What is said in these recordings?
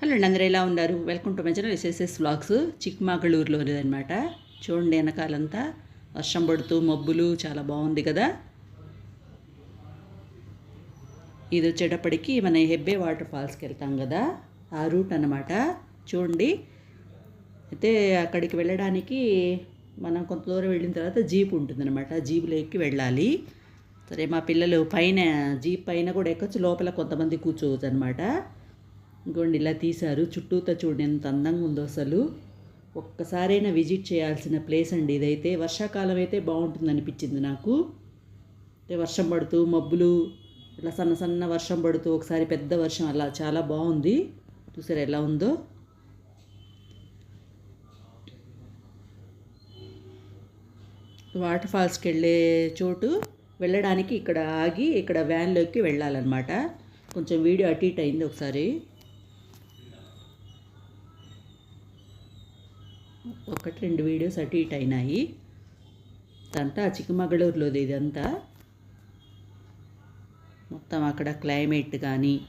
Hello అండి అందరూ ఎలా ఉన్నారు? Welcome to my channel SSS vlogs చిక్మాగళూరులోది అనమాట చూడండి వెనకాలంతా వర్షం పడుతూ మబ్బులు చాలా బాగుంది కదా? ఇది వచ్చేటప్పటికి మన హెబ్బే వాటర్ ఫాల్స్కి వెళ్తాం కదా? ఆ రూట్ అన్నమాట. చూడండి. అయితే అక్కడికి వెళ్ళడానికి మనం కొంత దూరం వెళ్ళిన తర్వాత జీప్ ఉంటుందన్నమాట. జీపులో ఎక్కి వెళ్ళాలి. సరే మా పిల్లలు పైన జీప్ పైన కూడా ఎక్కొచ్చు లోపల కొంతమంది కూర్చోవచ్చు అనమాట ఇంకోండి ఇలా తీశారు. చుట్టూతో చూడండి ఎంత అందంగా ఉందో అసలు. ఒక్కసారైనా విజిట్ చేయాల్సిన ప్లేస్ అండి ఇదైతే. వర్షాకాలం అయితే బాగుంటుంది అనిపించింది నాకు. అంటే వర్షం పడుతూ మబ్బులు ఇట్లా సన్న సన్న వర్షం పడుతూ ఒకసారి పెద్ద వర్షం అలా చాలా బాగుంది. చూసారు ఎలా ఉందో? వాటర్ ఫాల్స్కి వెళ్ళే చోటు వెళ్ళడానికి ఇక్కడ ఆగి ఇక్కడ వ్యాన్లోకి వెళ్ళాలన్నమాట. కొంచెం వీడియో అటు ఇటు అయింది ఒకసారి. ఒకటి రెండు వీడియోస్ అటు ఇటు అయినాయి. ఇదంతా చిక్కమగళూరులోది ఇదంతా. మొత్తం అక్కడ క్లైమేట్ కానీ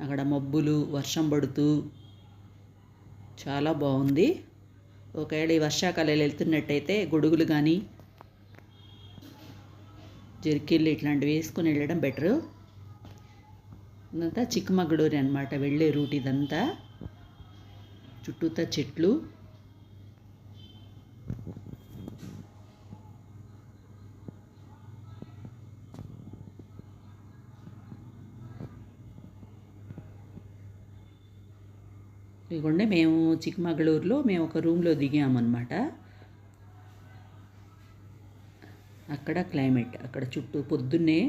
అక్కడ మబ్బులు వర్షం పడుతూ చాలా బాగుంది. ఒకవేళ ఈ వర్షాకాలం వెళ్తున్నట్టయితే గొడుగులు కానీ జర్కీళ్ళు ఇట్లాంటివి వేసుకొని వెళ్ళడం బెటరు. ఇదంతా చిక్కమగళూరు అనమాట వెళ్ళే రూట్ ఇదంతా. చుట్టూతా చెట్లు. ఇదిగోండి మేము చిక్కమగళూరులో మేము ఒక రూమ్లో దిగామన్నమాట. అక్కడ క్లైమేట్ అక్కడ చుట్టూ పొద్దున్నే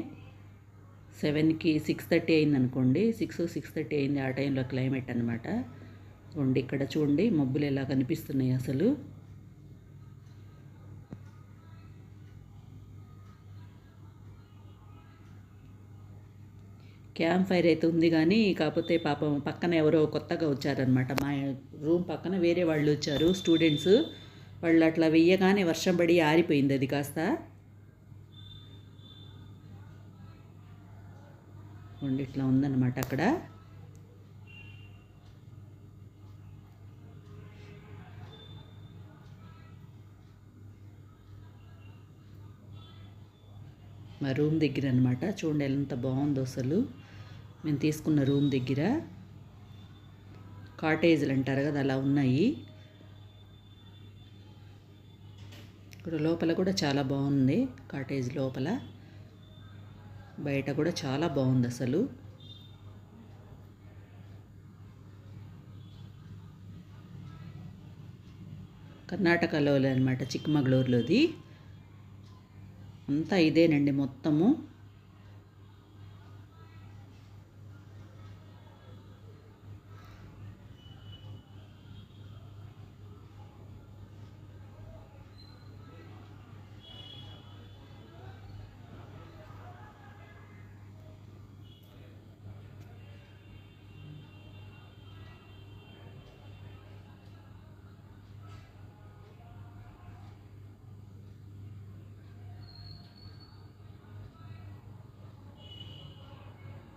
సెవెన్కి సిక్స్ థర్టీ అయింది అనుకోండి సిక్స్ సిక్స్ థర్టీ అయింది ఆ టైంలో క్లైమేట్ అనమాట చూడండి ఇక్కడ చూడండి మబ్బులు ఎలా కనిపిస్తున్నాయి అసలు. క్యాంప్ ఫైర్ అయితే ఉంది కానీ కాకపోతే పాపం పక్కన ఎవరో కొత్తగా వచ్చారనమాట మా రూమ్ పక్కన వేరే వాళ్ళు వచ్చారు స్టూడెంట్స్. వాళ్ళు అట్లా వెయ్యగానే వర్షం పడి ఆరిపోయింది అది కాస్త. ఇట్లా ఉందన్నమాట అక్కడ. మా రూమ్ దగ్గర అనమాట చూడండి ఎంత బాగుందో అసలు. మేము తీసుకున్న రూమ్ దగ్గర కాటేజీలు అంటారు కదా అలా ఉన్నాయి. ఇక్కడ లోపల కూడా చాలా బాగుంది కాటేజ్ లోపల. బయట కూడా చాలా బాగుంది అసలు. కర్ణాటకలో అనమాట చిక్కమగళూరులోది అంతా ఇదేనండి మొత్తము.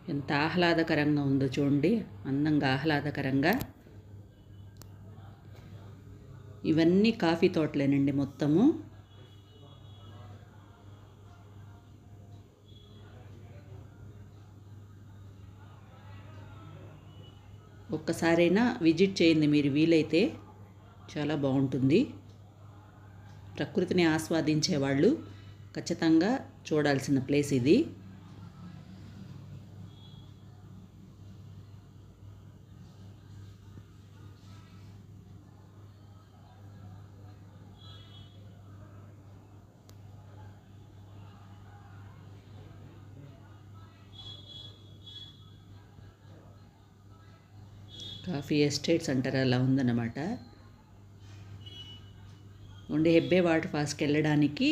ఎంత ఆహ్లాదకరంగా ఉందో చూడండి. అందంగా ఆహ్లాదకరంగా. ఇవన్నీ కాఫీ తోటలేనండి మొత్తము. ఒక్కసారైనా విజిట్ చేయండి మీరు వీలైతే. చాలా బాగుంటుంది. ప్రకృతిని ఆస్వాదించే వాళ్ళు ఖచ్చితంగా చూడాల్సిన ప్లేస్ ఇది. కాఫీ ఎస్టేట్స్ అంటారు అలా ఉందన్నమాట. ఉండే హెబ్బే వాటర్ ఫాల్స్కి వెళ్ళడానికి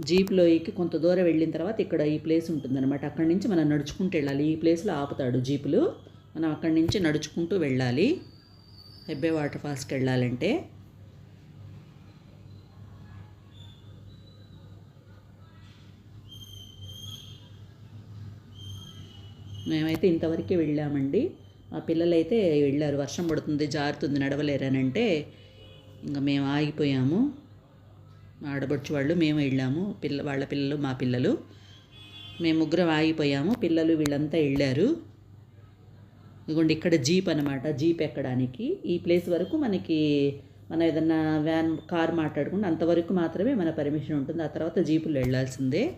జీప్లో ఎక్కి కొంత దూరం వెళ్ళిన తర్వాత ఇక్కడ ఈ ప్లేస్ ఉంటుందన్నమాట. అక్కడి నుంచి మనం నడుచుకుంటూ వెళ్ళాలి. ఈ ప్లేస్లో ఆపుతాడు జీపులు. మనం అక్కడి నుంచి నడుచుకుంటూ వెళ్ళాలి. హెబ్బే వాటర్ ఫాల్స్కి వెళ్ళాలంటే మేమైతే ఇంతవరకే వెళ్ళామండి. పిల్లలైతే వెళ్ళారు. వర్షం పడుతుంది జారుతుంది నడవలేరనంటే ఇంకా మేము ఆగిపోయాము. మా ఆడబడుచు వాళ్ళు మేము వెళ్ళాము. పిల్ల వాళ్ళ పిల్లలు మా పిల్లలు. మేము ముగ్గురం ఆగిపోయాము. పిల్లలు వీళ్ళంతా వెళ్ళారు. ఇదిగోండి ఇక్కడ జీప్ అనమాట జీప్ ఎక్కడానికి. ఈ ప్లేస్ వరకు మనకి మనం ఏదన్నా వ్యాన్ కార్ మాట్లాడుకుంటే అంతవరకు మాత్రమే మన పర్మిషన్ ఉంటుంది. ఆ తర్వాత జీపులు వెళ్ళాల్సిందే.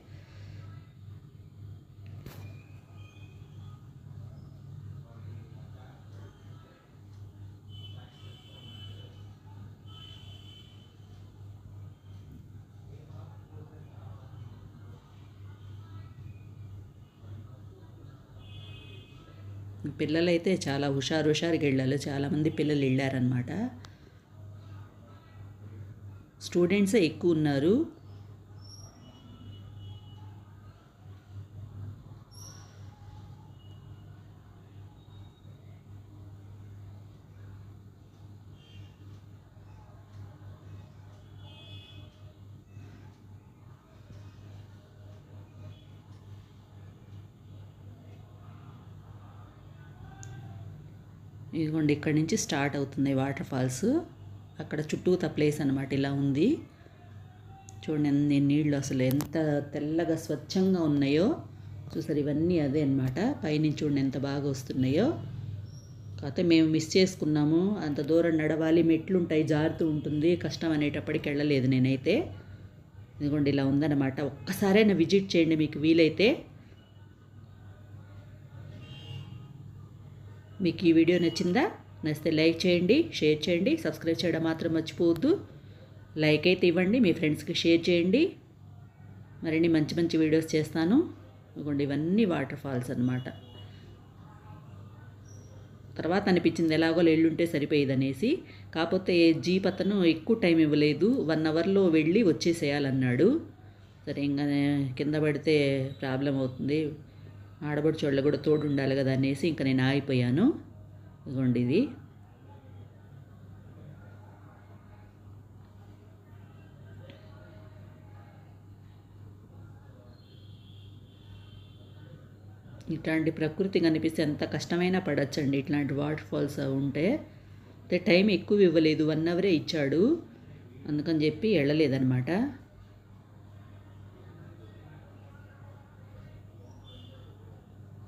పిల్లలైతే చాలా హుషారు హుషారుగా వెళ్ళాలి. చాలామంది పిల్లలు వెళ్ళారనమాట స్టూడెంట్సే ఎక్కువ ఉన్నారు. ఇదిగోండి ఇక్కడి నుంచి స్టార్ట్ అవుతుంది వాటర్ ఫాల్స్. అక్కడ చుట్టూత ప్లేస్ అనమాట ఇలా ఉంది. చూడండి నీళ్ళు అసలు ఎంత తెల్లగా స్వచ్ఛంగా ఉన్నాయో. చూసారు ఇవన్నీ అదే అనమాట పైనుంచి చూడండి ఎంత బాగా వస్తున్నాయో. కాకపోతే మేము మిస్ చేసుకున్నాము. అంత దూరం నడవాలి మెట్లు ఉంటాయి జారుతూ ఉంటుంది. కష్టం అనేటప్పటికి వెళ్ళలేదు నేనైతే. ఇదిగోండి ఇలా ఉందన్నమాట. ఒక్కసారైనా విజిట్ చేయండి మీకు వీలైతే. మీకు ఈ వీడియో నచ్చిందా? నచ్చితే లైక్ చేయండి షేర్ చేయండి సబ్స్క్రైబ్ చేయడం మాత్రం మర్చిపోవద్దు. లైక్ అయితే ఇవ్వండి మీ ఫ్రెండ్స్కి షేర్ చేయండి. మరిన్ని మంచి మంచి వీడియోస్ చేస్తాను. ఇదిగోండి ఇవన్నీ వాటర్ ఫాల్స్ అనమాట తర్వాత అనిపించింది ఎలాగో వెళ్ళుంటే సరిపోయేది అనేసి కాకపోతే జీప్ అతను ఎక్కువ టైం ఇవ్వలేదు. వన్ అవర్లో వెళ్ళి వచ్చేసేయాలన్నాడు. సరే ఇంకా కింద పడితే ప్రాబ్లం అవుతుంది ఆడబడుచోళ్ళు కూడా తోడు ఉండాలి కదా అనేసి ఇంకా నేను ఆగిపోయాను. ఇదిగోండి ఇది. ఇట్లాంటి ప్రకృతి కనిపిస్తే ఎంత కష్టమైనా పడచ్చండి. ఇట్లాంటి వాటర్ ఫాల్స్ ఉంటే అంటే టైం ఎక్కువ ఇవ్వలేదు. వన్ అవరే ఇచ్చాడు. అందుకని చెప్పి వెళ్ళలేదన్నమాట.